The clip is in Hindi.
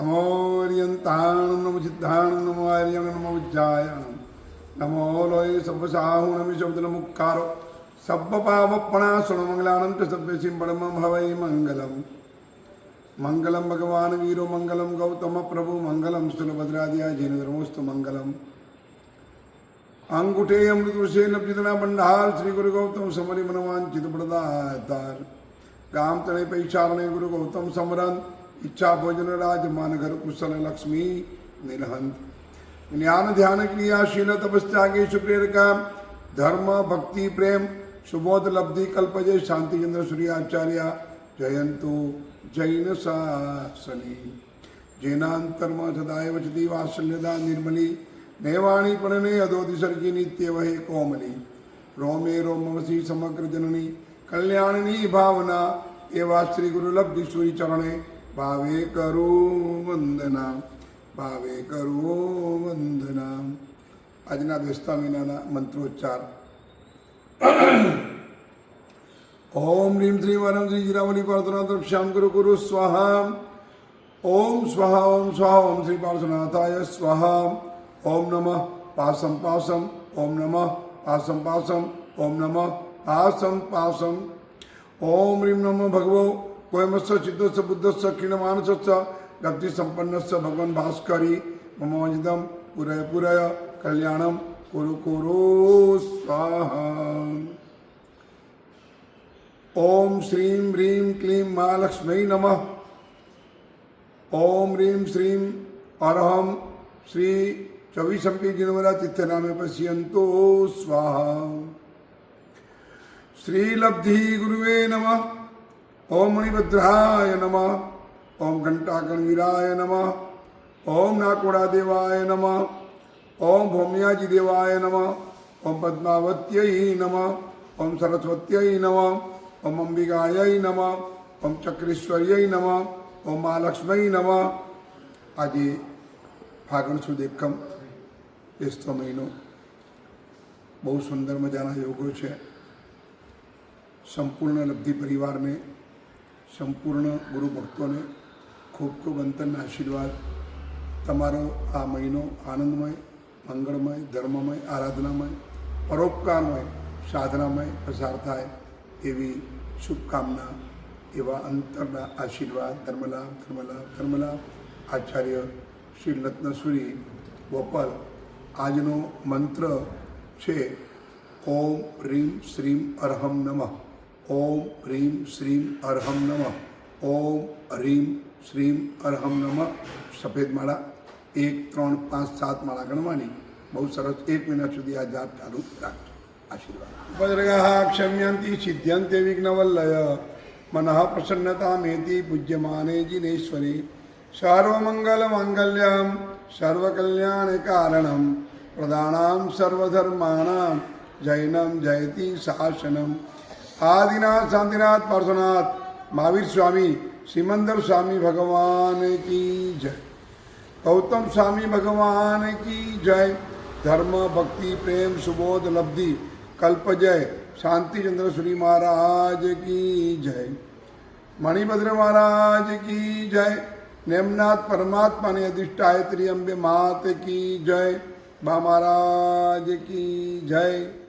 നമോര്യന്താണം നമ ചിദ്ധാണം നമോ ആര്യം നമോ വിദ്യായണം നമോ ലോയ സർവസാഹുണമി ശബ്ദനമുക്കാരോ സർവപാവപ്പണാസുണമംഗലാണം സഭ്യസിം പരമം ഹവൈ മംഗലം മംഗളം ഭഗവാൻ വീരോ മംഗളം ഗൗതമ പ്രഭു മംഗളം സ്ഥലഭദ്രാദിയ ജൈനധർമ്മോസ്തു മംഗളം अंगूठे अमृतोषे लब्जितना ശ്രീ ഗുരു गुरु സമരി മനവാൻ मनवान चितप्रदातार काम तने पैशारणे गुरु गौतम इच्छा भोजन राज मन घर कुशल लक्ष्मी निरहंत। ज्ञान ध्यान क्रियाशील तपस्या की सुप्रेर का धर्म, भक्ति, प्रेम, सुबोध लब्धि कल्पजे शांति चंद्र सूर्याचार्य, जयंतु जैन सासनी। जैनांतर्म सदाय वचती वात्सल्यदा निर्मली, नैवाणी पणने अदोति सर्गी नित्य वहे कोमली। रोमे रोमवसी समग्र जननी, कल्याणनी भावना, एवा श्री गुरुलब्धि सूरी चरणे। એવા શ્રી ગુરુ લબ્ધિ સૂરી ચરણે ભાવે કરું વંદના ભાવે કરું વંદના આજના બેસતા મહિનાના મંત્રોચ્ચાર ઓમ રીમ શ્રી વરમ શ્રી જીરાવલી પ્રાર્થના દ્રક્ષ્યામ ગુરુ ગુરુ સ્વાહા ઓમ સ્વાહા ઓમ સ્વાહા ઓમ શ્રી પાર્શ્વનાથાય સ્વાહા ઓમ નમઃ પાસમ પાસમ ઓમ નમઃ પાસમ પાસમ ઓમ નમઃ પાસમ પાસમ ઓમ રીમ નમઃ ભગવો कोयमस्व सिद्धस्व बुद्धस्व क्षीण मानसस्व गति संपन्नस्व भगवान भास्करी। ममोजदम पुरय पुरय कल्याणम कुरु कुरु स्वाहा। ओम श्रीं ह्रीं क्लीं महालक्ष्मी नमः। ओम ह्रीं श्रीं अरहम श्री चौबीसंपी जिनवरा तिथनामे पश्यंतो स्वाहा। श्रीलब्धि गुरुवे नमः। ઓમ મણિભદ્રાય નમ ઓમ ઘંટાકણવીરાય નમ ઓમ નાકોડા દેવાય નમ ઓમ ભૌમ્યાજી દેવાય નમ ઓમ પદ્માવત્ય નમ ઓમ સરસ્વત્યય નમ ઓમ અંબિકાય નમ ઓમ ચક્રેશ્વર્ય નમ ઓમ મહાલક્ષ્મય નમ આજે ફાગણ સુધી એકમ બેસતો મહિનો બહુ સુંદર મજાના યોગો છે સંપૂર્ણ લબ્ધિ પરિવારને સંપૂર્ણ ગુરુ ભક્તોને ખૂબ ખૂબ અંતરના આશીર્વાદ. તમારો આ મહિનો આનંદમય, મંગળમય, ધર્મમય, આરાધનામય, પરોપકારમય, સાધનામય પસાર થાય એવી શુભકામના, એવા અંતરના આશીર્વાદ. ધર્મલાભ ધર્મલાભ ધર્મલાભ. આચાર્ય શ્રી રત્નસુરી ગોપાલ, આજનો મંત્ર છે, ઓમ રીમ શ્રીમ અરહમ નમઃ. ઓમ રીમ શ્રીમ અરહમ નમઃ ઓમ રીમ શ્રીમ અરહમ નમઃ સફેદ માળા એક ત્રણ પાંચ સાત માળા ગણવાની બહુ સરસ એક મહિના સુધી આ જાપ ચાલુ રાખજો આશીર્વાદ વજ્રગઃ ક્ષમ્યંતિ સિદ્ધ્યંતે વિઘ્નવલ્લય મનઃ પ્રસન્નતા મેતિ પૂજ્યમાને જિનેશ્વરી સર્વમંગલ માંગલ્યમ સર્વકલ્યાણ કારણમ પ્રદાનામ સર્વધર્માણામ જૈનમ જયતિ શાસનમ आदिनाथ, शांतिनाथ, पार्श्वनाथ, महावीर स्वामी, सिमंदर स्वामी भगवान की जय। गौतम स्वामी भगवान की जय। धर्म, भक्ति, प्रेम, सुबोध, लब्धि, कल्प, जय। शांति चंद्र श्री महाराज की जय। मणिभद्र महाराज की जय। नेमनाथ परमात्मा ने अधिष्ठाय त्रिअम्बे मात की जय। महाराज की जय।